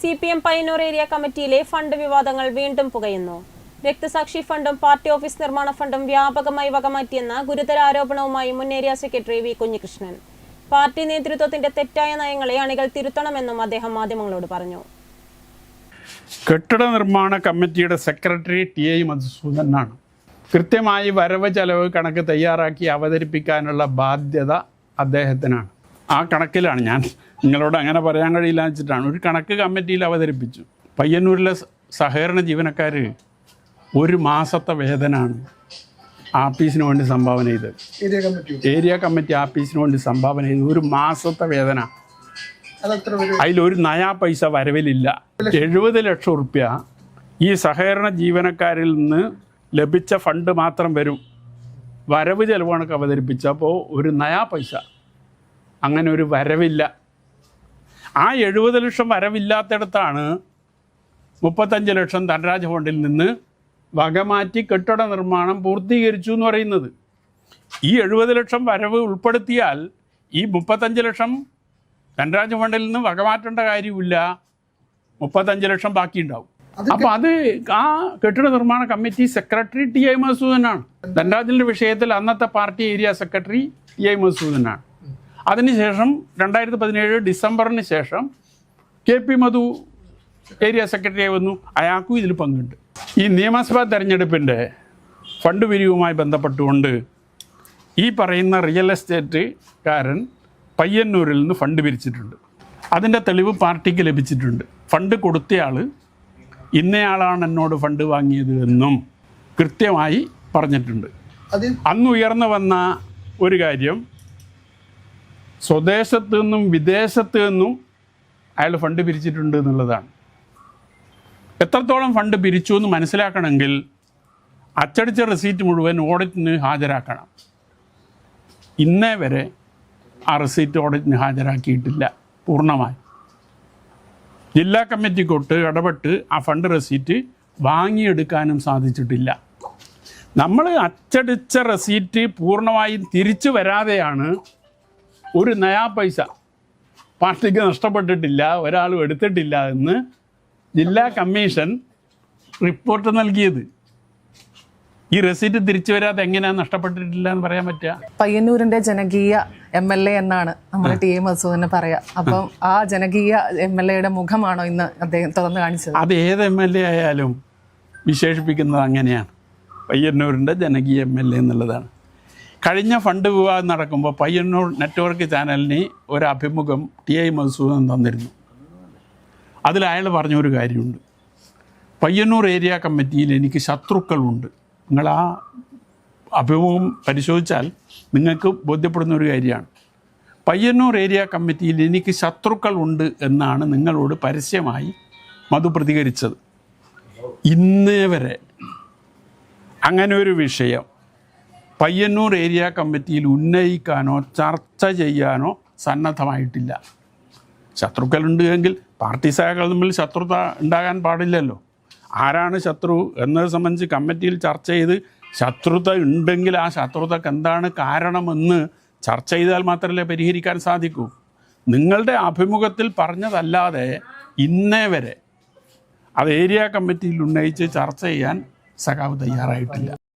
C P M Payyanur area കമ്മിറ്റിയിലെ fund വിവാദങ്ങൾ വീണ്ടും പുകയുന്നു. രക്തസാക്ഷി ഫണ്ടും പാർട്ടി ഓഫീസ് നിർമ്മാണ ഫണ്ടും വ്യാപകമായി വകമാറ്റിയെന്ന ഗുരുതര ആരോപണവുമായി മുൻ area secretary V Kunhikrishnan. Party നേതൃത്വത്തിന്റെ തെറ്റായ നയങ്ങളെ അണികൾ തിരുത്തണമെന്നും അദ്ദേഹം മാധ്യമങ്ങളോട് പറഞ്ഞു. കെട്ടിട നിർമ്മാണ കമ്മിറ്റിയുടെ സെക്രട്ടറി ടി ഐ മധുസൂദനാണ്. കൃത്യമായി വരവ് ചെലവ് കണക്ക് തയ്യാറാക്കി അവതരിപ്പിക്കാനുള്ള ബാധ്യത അദ്ദേഹത്തിനാണ്. ആ കണക്കിലാണ് ഞാൻ നിങ്ങളോട് അങ്ങനെ പറയാൻ കഴിയില്ല വെച്ചിട്ടാണ്. ഒരു കണക്ക് കമ്മിറ്റിയിൽ അവതരിപ്പിച്ചു. പയ്യന്നൂരിലെ സഹകരണ ജീവനക്കാർ ഒരു മാസത്തെ വേതനാണ് ആപ്പീസിന് വേണ്ടി സംഭാവന ചെയ്തത്. ഏരിയ കമ്മിറ്റി ആപ്പീസിന് വേണ്ടി സംഭാവന ചെയ്തത് ഒരു മാസത്തെ വേതന. അതിലൊരു നയാ പൈസ വരവിലില്ല. എഴുപത് ലക്ഷം റുപ്യ ഈ സഹകരണ ജീവനക്കാരിൽ നിന്ന് ലഭിച്ച ഫണ്ട് മാത്രം വരും. വരവ് ചെലവ് കണക്ക് അവതരിപ്പിച്ചപ്പോൾ ഒരു നയാ പൈസ. അങ്ങനെ ഒരു വരവില്ല. ആ എഴുപത് ലക്ഷം വരവില്ലാത്തിടത്താണ് മുപ്പത്തഞ്ച് ലക്ഷം ധനരാജ് ഫണ്ടിൽ നിന്ന് വകമാറ്റി കെട്ടിട നിർമ്മാണം പൂർത്തീകരിച്ചു എന്ന് പറയുന്നത്. ഈ എഴുപത് ലക്ഷം വരവ് ഉൾപ്പെടുത്തിയാൽ ഈ മുപ്പത്തഞ്ച് ലക്ഷം ധനരാജ് ഫണ്ടിൽ നിന്ന് വകമാറ്റേണ്ട കാര്യമില്ല. മുപ്പത്തഞ്ച് ലക്ഷം ബാക്കിയുണ്ടാവും. അപ്പോൾ അത് ആ കെട്ടിട നിർമ്മാണ കമ്മിറ്റി സെക്രട്ടറി ടി ഐ മസൂദനാണ് ധനരാജിന്റെ വിഷയത്തിൽ അന്നത്തെ party area secretary T I മസൂദനാണ് അതിനുശേഷം രണ്ടായിരത്തി പതിനേഴ് ഡിസംബറിന് ശേഷം കെ പി മധു ഏരിയ സെക്രട്ടറിയായി വന്നു. അയാൾക്കും ഇതിൽ പങ്കുണ്ട്. ഈ നിയമസഭാ തെരഞ്ഞെടുപ്പിന്റെ ഫണ്ട് പിരിവുമായി ബന്ധപ്പെട്ടുകൊണ്ട് ഈ പറയുന്ന റിയൽ എസ്റ്റേറ്റുകാരൻ പയ്യന്നൂരിൽ നിന്ന് ഫണ്ട് പിരിച്ചിട്ടുണ്ട്. അതിന്റെ തെളിവ് പാർട്ടിക്ക് ലഭിച്ചിട്ടുണ്ട്. ഫണ്ട് കൊടുത്തയാൾ ഇന്നയാളാണ് എന്നോട് ഫണ്ട് വാങ്ങിയത് എന്നും കൃത്യമായി പറഞ്ഞിട്ടുണ്ട്. അന്ന് ഉയർന്നു വന്ന ഒരു കാര്യം സ്വദേശത്ത് നിന്നും വിദേശത്ത് നിന്നും അയാൾ ഫണ്ട് പിരിച്ചിട്ടുണ്ട് എന്നുള്ളതാണ്. എത്രത്തോളം ഫണ്ട് പിരിച്ചു എന്ന് മനസ്സിലാക്കണമെങ്കിൽ അച്ചടിച്ച റെസീറ്റ് മുഴുവൻ ഓഡിറ്റിന് ഹാജരാക്കണം. ഇന്നേ വരെ ആ റെസീറ്റ് ഓഡിറ്റിന് ഹാജരാക്കിയിട്ടില്ല പൂർണമായി. ജില്ലാ കമ്മിറ്റിക്കൊട്ട് ഇടപെട്ട് ആ ഫണ്ട് റെസീറ്റ് വാങ്ങിയെടുക്കാനും സാധിച്ചിട്ടില്ല. നമ്മൾ അച്ചടിച്ച റെസീറ്റ് പൂർണമായും തിരിച്ചു വരാതെയാണ് ഒരു നയാ പൈസ. പാർട്ടിക്ക് നഷ്ടപ്പെട്ടിട്ടില്ല ഒരാളും എടുത്തിട്ടില്ല എന്ന് ജില്ലാ കമ്മീഷൻ റിപ്പോർട്ട് നൽകിയത്. ഈ റെസീറ്റ് തിരിച്ചു വരാതെ എങ്ങനെയാണ് നഷ്ടപ്പെട്ടിട്ടില്ല എന്ന് പറയാൻ പറ്റുക? പയ്യന്നൂരിന്റെ ജനകീയ എം എൽ എ എന്നാണ് നമ്മുടെ ടി എം മസൂദിനെ പറയാ. അപ്പം ആ ജനകീയ എം എൽ എയുടെ മുഖമാണോ ഇന്ന് അദ്ദേഹം തുറന്നു കാണിച്ചത്? അത് ഏത് എം എൽ എ ആയാലും വിശേഷിപ്പിക്കുന്നത് അങ്ങനെയാണ്. പയ്യന്നൂരിന്റെ ജനകീയ എം എൽ എ എന്നുള്ളതാണ്. കഴിഞ്ഞ ഫണ്ട് വിവാഹം നടക്കുമ്പോൾ പയ്യന്നൂർ നെറ്റ്വർക്ക് ചാനലിന് ഒരു അഭിമുഖം ടി ഐ മധുസൂദൻ തന്നിരുന്നു. അതിൽ അയാൾ പറഞ്ഞൊരു കാര്യമുണ്ട്. പയ്യന്നൂർ ഏരിയ കമ്മിറ്റിയിൽ എനിക്ക് ശത്രുക്കളുണ്ട്. നിങ്ങൾ ആ അഭിമുഖം പരിശോധിച്ചാൽ നിങ്ങൾക്ക് ബോധ്യപ്പെടുന്ന ഒരു കാര്യമാണ്. പയ്യന്നൂർ ഏരിയ കമ്മിറ്റിയിൽ എനിക്ക് ശത്രുക്കളുണ്ട് എന്നാണ് നിങ്ങളോട് പരസ്യമായി മധു പ്രതികരിച്ചത്. ഇന്നേ വരെ അങ്ങനെ ഒരു വിഷയം പയ്യന്നൂർ ഏരിയ കമ്മിറ്റിയിൽ ഉന്നയിക്കാനോ ചർച്ച ചെയ്യാനോ സന്നദ്ധമായിട്ടില്ല. ശത്രുക്കളുണ്ട് എങ്കിൽ പാർട്ടി സഹകൾ തമ്മിൽ ശത്രുത ഉണ്ടാകാൻ പാടില്ലല്ലോ. ആരാണ് ശത്രു എന്നത് സംബന്ധിച്ച് കമ്മിറ്റിയിൽ ചർച്ച ചെയ്ത് ശത്രുത ഉണ്ടെങ്കിൽ ആ ശത്രുതക്ക് എന്താണ് കാരണമെന്ന് ചർച്ച ചെയ്താൽ മാത്രമല്ലേ പരിഹരിക്കാൻ സാധിക്കൂ. നിങ്ങളുടെ അഭിമുഖത്തിൽ പറഞ്ഞതല്ലാതെ ഇന്നേ വരെ അത് ഏരിയ കമ്മിറ്റിയിൽ ഉന്നയിച്ച് ചർച്ച ചെയ്യാൻ സഖാവ് തയ്യാറായിട്ടില്ല.